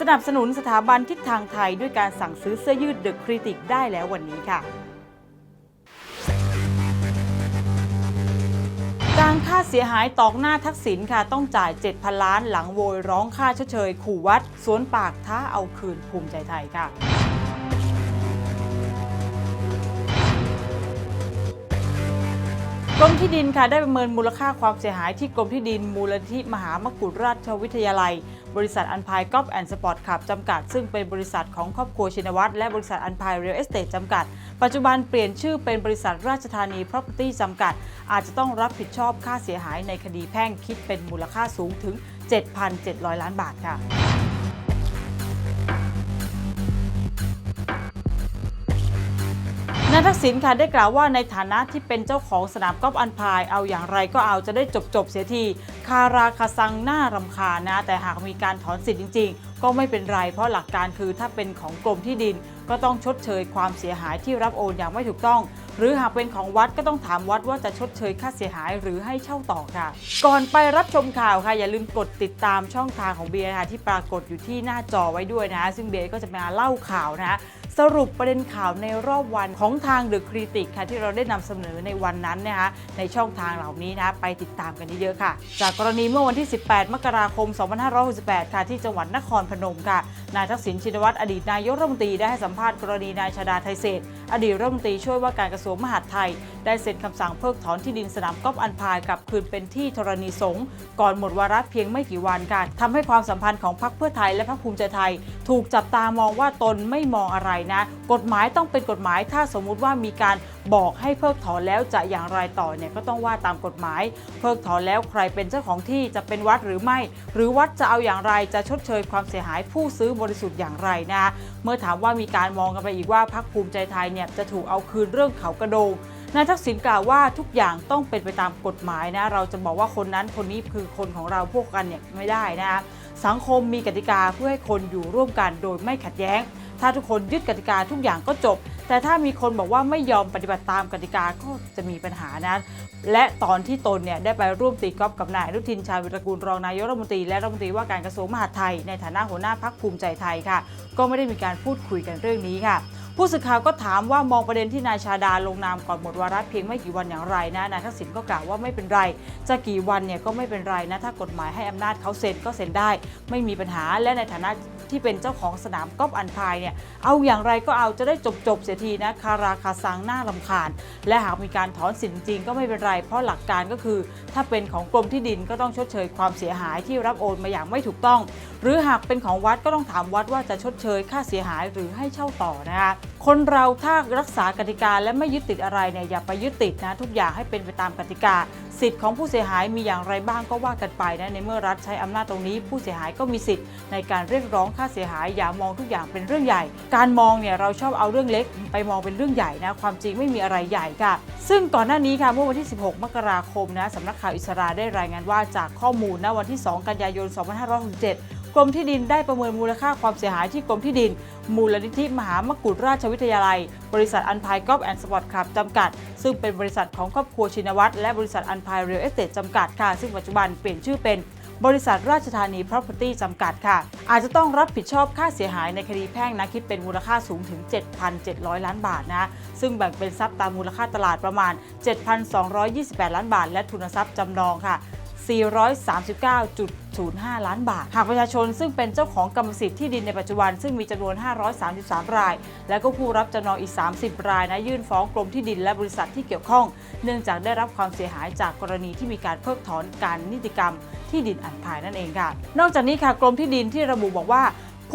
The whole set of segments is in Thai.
สนับสนุนสถาบันทิศทางไทยด้วยการสั่งซื้อเสื้อยืดเดอะคริติกได้แล้ววันนี้ค่ะ การค่าเสียหายตอกหน้าทักษิณค่ะ ต้องจ่าย 7,000 ล้านหลังโวยร้องค่าชดเชย ขู่วัด สวนปากท้าเอาคืนภูมิใจไทยค่ะ กรมที่ดินค่ะได้ประเมินมูลค่าความเสียหายที่กรมที่ดินมูลนิธิมหามกุฏราชวิทยาลัย บริษัทอันพายกอล์ฟแอนด์สปอร์ตคลับจำกัด ซึ่งเป็นบริษัทของครอบครัวชินวัตรและบริษัทอันพายเรียลเอสเตทจำกัด ปัจจุบันเปลี่ยนชื่อเป็นบริษัทราชธานี Property จำกัด อาจจะต้องรับผิดชอบค่าเสียหายในคดีแพ่งคิดเป็นมูลค่าสูงถึง 7,700 ล้านบาทค่ะายทักษิณค่ะได้กล่าวว่าในฐานะที่เป็นเจ้าของสนามกอล์ฟอันพาย เอาอย่างไรก็เอาจะได้จบจบเสียที คาราคาซังหน้ารำคาญนะ แต่หากมีการถอนสิทธิ์จริง ๆ ก็ไม่เป็นไร เพราะหลักการคือถ้าเป็นของกรมที่ดิน ก็ต้องชดเชยความเสียหายที่รับโอนอย่างไม่ถูกต้อง หรือหากเป็นของวัดก็ต้องถามวัดว่าจะชดเชยค่าเสียหายหรือให้เช่าต่อค่ะ ก่อนไปรับชมข่าวค่ะ อย่าลืมกดติดตามช่องทางของเบียร์ค่ะที่ปรากฏอยู่ที่หน้าจอไว้ด้วยนะ ซึ่งเบียร์ก็จะมาเล่าข่าวนะสรุปประเด็นข่าวในรอบวันของทางเดอะคริติกค่ะที่เราได้นำเสนอในวันนั้นนะคะในช่องทางเหล่านี้นะไปติดตามกันเยอะๆค่ะ จากกรณีเมื่อวันที่ 18 มกราคม 2568 ค่ะที่จังหวัดนครพนมค่ะนายทักษิณชินวัตรอดีตนายกรัฐมนตรีได้ให้สัมภาษณ์กรณีนายชาดาไทยเศรษฐ อดีตรัฐมนตรีช่วยว่าการกระทรวงมหาดไทย ได้เซ็นคำสั่งเพิกถอนที่ดินสนามกอล์ฟอันพายกลับคืนเป็นที่ธรณีสงฆ์ก่อนหมดวาระเพียงไม่กี่วันค่ะทำให้ความสัมพันธ์ของพรรคเพื่อไทยและพรรคภูมิใจไทย ถูกจับตามองว่าตนไม่มองอะไรนะ กฎหมายต้องเป็นกฎหมายถ้าสมมุติว่ามีการบอกให้เพิกถอนแล้วจะอย่างไรต่อเนี่ยก็ต้องว่าตามกฎหมาย เพิกถอนแล้วใครเป็นเจ้าของที่จะเป็นวัดหรือไม่ หรือวัดจะเอาอย่างไรจะชดเชยความเสียหายผู้ซื้อบริสุทธิ์อย่างไรนะ เมื่อถามว่ามีการมองกันไปอีกว่าพรรคภูมิใจไทยเนี่ยจะถูกเอาคืนเรื่องเขากระโดงนายทักษิณกล่าวว่าทุกอย่างต้องเป็นไปตามกฎหมายนะ เราจะบอกว่าคนนั้นคนนี้คือคนของเราพวกกันเนี่ยไม่ได้นะสังคมมีกติกาเพื่อให้คนอยู่ร่วมกันโดยไม่ขัดแย้ง ถ้าทุกคนยึดกติกาทุกอย่างก็จบ แต่ถ้ามีคนบอกว่าไม่ยอมปฏิบัติตามกติกาก็จะมีปัญหานะและตอนที่ตนเนี่ยได้ไปร่วมตีกอล์ฟกับนายอนุทินชาวิรกูลรองนายกรัฐมนตรีและรัฐมนตรีว่าการกระทรวงมหาดไทย ในฐานะหัวหน้าพักภูมิใจไทยค่ะ ก็ไม่ได้มีการพูดคุยกันเรื่องนี้ค่ะ ผู้สื่อข่าวก็ถามว่ามองประเด็นที่นายชาดาลงนามก่อนหมดวาระเพียงไม่กี่วันอย่างไรนะนายทักษิณก็กล่าวว่าไม่เป็นไร จะกี่วันเนี่ยก็ไม่เป็นไรนะถ้ากฎหมายให้อำนาจเขาเซ็นก็เซ็นได้ ไม่มีปัญหาและในฐานะที่เป็นเจ้าของสนามกอล์ฟอันพายเนี่ยเอาอย่างไรก็เอาจะได้จบจบเสียทีนะคาราคาซังหน้าลำคาญ และหากมีการถอนสินจริงก็ไม่เป็นไร เพราะหลักการก็คือ ถ้าเป็นของกรมที่ดินก็ต้องชดเชยความเสียหายที่รับโอนมาอย่างไม่ถูกต้อง หรือหากเป็นของวัดก็ต้องถามวัดว่าจะชดเชยค่าเสียหายหรือให้เช่าต่อนะคะคนเราถ้ารักษากติกาและไม่ยึดติดอะไรเนี่ยอย่าไปยึดติดนะทุกอย่างให้เป็นไปตามกติกา สิทธิ์ของผู้เสียหายมีอย่างไรบ้างก็ว่ากันไปนะในเมื่อรัฐใช้อำนาจตรงนี้ ผู้เสียหายก็มีสิทธิ์ในการเรียกร้องค่าเสียหายอย่ามองทุกอย่างเป็นเรื่องใหญ่ การมองเนี่ยเราชอบเอาเรื่องเล็ก ไปมองเป็นเรื่องใหญ่นะความจริงไม่มีอะไรใหญ่ค่ะ ซึ่งก่อนหน้านี้ค่ะเมื่อวันที่ 16 มกราคมนะสำนักข่าวอิสราได้รายงานว่าจากข้อมูลณวันที่ 2 กันยายน 2567กรมที่ดินได้ประเมินมูลค่าความเสียหายที่กรมที่ดิน มูลนิธิมหามกุฏราชวิทยาลัย บริษัทอันพายกอล์ฟแอนด์สปอร์ตคลับจำกัด ซึ่งเป็นบริษัทของครอบครัวชินวัตรและบริษัทอันพายเรียลเอสเตทจำกัดค่ะ ซึ่งปัจจุบันเปลี่ยนชื่อเป็นบริษัทราชธานี Property จำกัดค่ะ อาจจะต้องรับผิดชอบค่าเสียหายในคดีแพ่งนะคิดเป็นมูลค่าสูงถึง 7,700 ล้านบาทนะ ซึ่งแบ่งเป็นทรัพย์ตามมูลค่าตลาดประมาณ 7,228 ล้านบาท และทุนทรัพย์จำนองค่ะ 439.05 ล้านบาท หากประชาชนซึ่งเป็นเจ้าของกรรมสิทธิ์ที่ดินในปัจจุบัน ซึ่งมีจำนวน 533 ราย และก็ผู้รับจำนองอีก 30 รายนะยื่นฟ้องกรมที่ดินและบริษัทที่เกี่ยวข้อง เนื่องจากได้รับความเสียหายจากกรณีที่มีการเพิกถอนการนิติกรรมที่ดินอันภายนั่นเองค่ะ นอกจากนี้ค่ะกรมที่ดินที่ระบุบอกว่า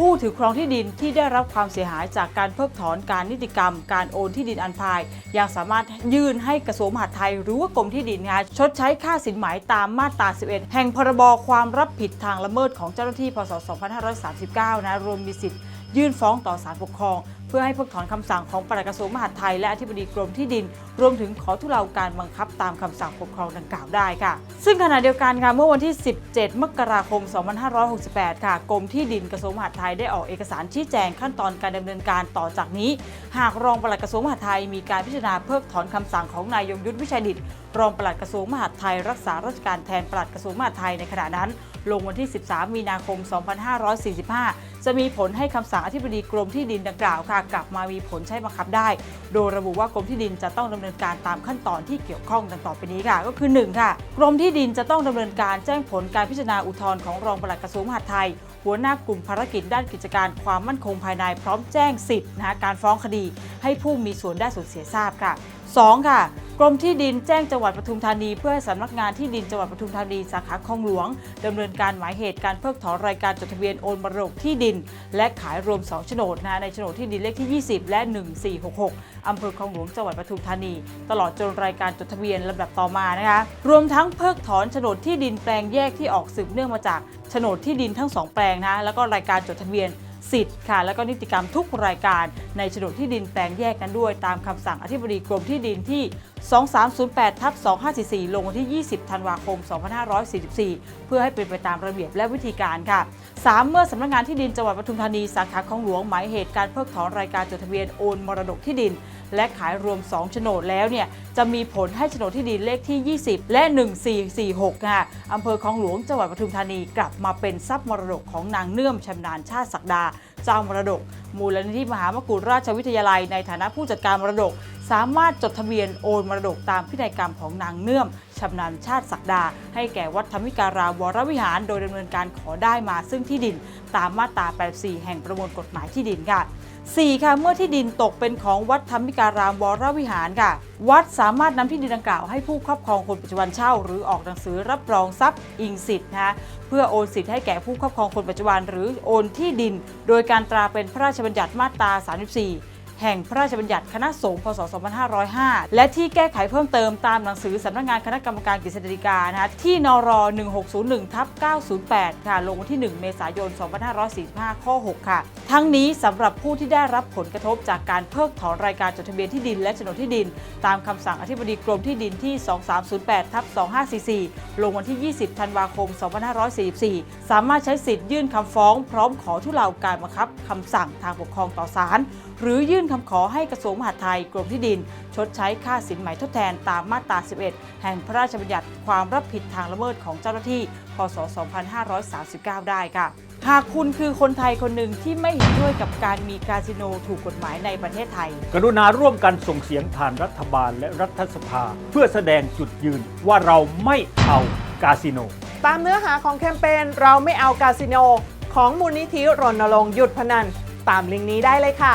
ผู้ถือครองที่ดินที่ได้รับความเสียหายจากการเพิกถอนการนิติกรรม การโอนที่ดินอันพาย ยังสามารถยื่นให้กระทรวงมหาดไทยหรือว่ากรมที่ดินนะคะชดใช้ค่าสินไหมตามมาตรา 11 แห่งพรบความรับผิดทางละเมิดของเจ้าหน้าที่พศ 2539 นะรวมมีสิทธิ์ยื่นฟ้องต่อศาลปกครองเพื่อให้เพิกถอนคำสั่งของปลัดกระทรวงมหาดไทยและอธิบดีกรมที่ดิน รวมถึงขอทุเลาการบังคับตามคำสั่งปกครองดังกล่าวได้ค่ะ ซึ่งขณะเดียวกันค่ะเมื่อวันที่ 17 มกราคม 2568 ค่ะกรมที่ดินกระทรวงมหาดไทยได้ออกเอกสารชี้แจงขั้นตอนการดำเนินการต่อจากนี้ หากรองปลัดกระทรวงมหาดไทยมีการพิจารณาเพิกถอนคำสั่งของนายยงยุทธวิชัยดิตรองปลัดกระทรวงมหาดไทย รักษาราชการแทนปลัดกระทรวงมหาดไทยในขณะนั้น ลงวันที่ 13 มีนาคม 2545 จะมีผลให้คำสั่งอธิบดีกรมที่ดินดังกล่าวค่ะกลับมามีผลใช้บังคับได้ โดยระบุว่ากรมที่ดินจะต้องดำเนินการตามขั้นตอนที่เกี่ยวข้องดังต่อไปนี้ค่ะ ก็คือ 1 ค่ะ กรมที่ดินจะต้องดำเนินการแจ้งผลการพิจารณาอุทธรณ์ของรองปลัดกระทรวงมหาดไทยหัวหน้ากลุ่มภารกิจด้านกิจการความมั่นคงภายในพร้อมแจ้งสิทธิ์นะการฟ้องคดี ให้ผู้มีส่วนได้ส่วนเสียทราบค่ะ 2. ค่ะ กรมที่ดินแจ้งจังหวัดปทุมธานีเพื่อให้สำนักงานที่ดินจังหวัดปทุมธานีสาขาคลองหลวงดำเนินการหมายเหตุการเพิกถอนรายการจดทะเบียนโอนมรดกที่ดิน และขายรวม2โฉนดนะในโฉนดที่ดินเลขที่ 20 และ 1466อำเภอคลองหลวงจังหวัดปทุมธานี ตลอดจนรายการจดทะเบียนลำดับต่อมานะคะรวมทั้งเพิกถอนโฉนดที่ดินแปลงแยกที่ออกสืบเนื่องมาจากโฉนดที่ดินทั้งสองแปลงนะแล้วก็รายการจดทะเบียนสิทธิ์ค่ะแล้วก็นิติกรรมทุกรายการในโฉนดที่ดินแปลงแยกนั้นด้วยตามคำสั่งอธิบดีกรมที่ดินที่ 2308ทับ2544 ลงวันที่ 20 ธันวาคม 2544 เพื่อให้เป็นไปตามระเบียบและวิธีการค่ะ 3. เมื่อสำนักงานที่ดินจังหวัดปทุมธานีสาขาคลองหลวงหมายเหตุการเพิกถอนรายการจดทะเบียนโอนมรดกที่ดิน และขายรวม 2 โฉนดแล้วเนี่ยจะมีผลให้โฉนดที่ดินเลขที่ 20 และ 1446ค่ะอำเภอคลองหลวงจังหวัดปทุมธานีกลับมาเป็นทรัพย์มรดกของนางเนื่อมชำนาญชาติศักดาเจ้ามรดก มูลนิธิมหามกุฏราชวิทยาลัยในฐานะผู้จัดการมรดก สามารถจดทะเบียนโอนมรดกตามพินัยกรรมของนางเนื่อมชำนาญชาติศักดา ให้แก่วัดธรรมิการามวรวิหาร โดยดำเนินการขอได้มาซึ่งที่ดิน ตามมาตรา 84 แห่งประมวลกฎหมายที่ดินค่ะ 4. ค่ะ เมื่อที่ดินตกเป็นของวัดธรรมิการามวรวิหารค่ะ วัดสามารถนำที่ดินดังกล่าวให้ผู้ครอบครองคนปัจจุบันเช่า หรือออกหนังสือรับรองทรัพย์อิงสิทธิ์นะคะเพื่อโอนสิทธิ์ให้แก่ผู้ครอบครองคนปัจจุบัน หรือโอนที่ดิน โดยการตราเป็นพระราชบัญญัติมาตรา 34 แห่งพระราชบัญญัติคณะสงฆ์พศ 2505 และที่แก้ไขเพิ่มเติมตามหนังสือสำนักงานคณะกรรมการกฤษฎีกานะคะที่นร 1601ทับ908 ค่ะ ลงวันที่ 1 เมษายน 2545 ข้อ 6 ค่ะ ทั้งนี้สำหรับผู้ที่ได้รับผลกระทบจากการเพิกถอนรายการจดทะเบียนที่ดินและโฉนดที่ดิน ตามคำสั่งอธิบดีกรมที่ดินที่ 2308ทับ2544 ลงวันที่ 20 ธันวาคม 2544 สามารถใช้สิทธิ์ยื่นคำฟ้อง พร้อมขอทุเลาการบังคับคำสั่งทางปกครองต่อศาลหรือยื่นคำขอให้กระทรวงมหาดไทยกรมที่ดิน ชดใช้ค่าสินไหมทดแทนตามมาตรา 11 แห่งพระราชบัญญัติความรับผิดทางละเมิดของเจ้าหน้าที่ พศ 2539 ได้ค่ะ หากคุณคือคนไทยคนหนึ่งที่ไม่เห็นด้วยกับการมีคาสิโนถูกกฎหมายในประเทศไทย กรุณาร่วมกันส่งเสียงผ่านรัฐบาลและรัฐสภา เพื่อแสดงจุดยืนว่าเราไม่เอากาสิโน ตามเนื้อหาของแคมเปญเราไม่เอากาสิโน ของมูลนิธิรณรงค์หยุดพนัน ตามลิงก์นี้ได้เลยค่ะ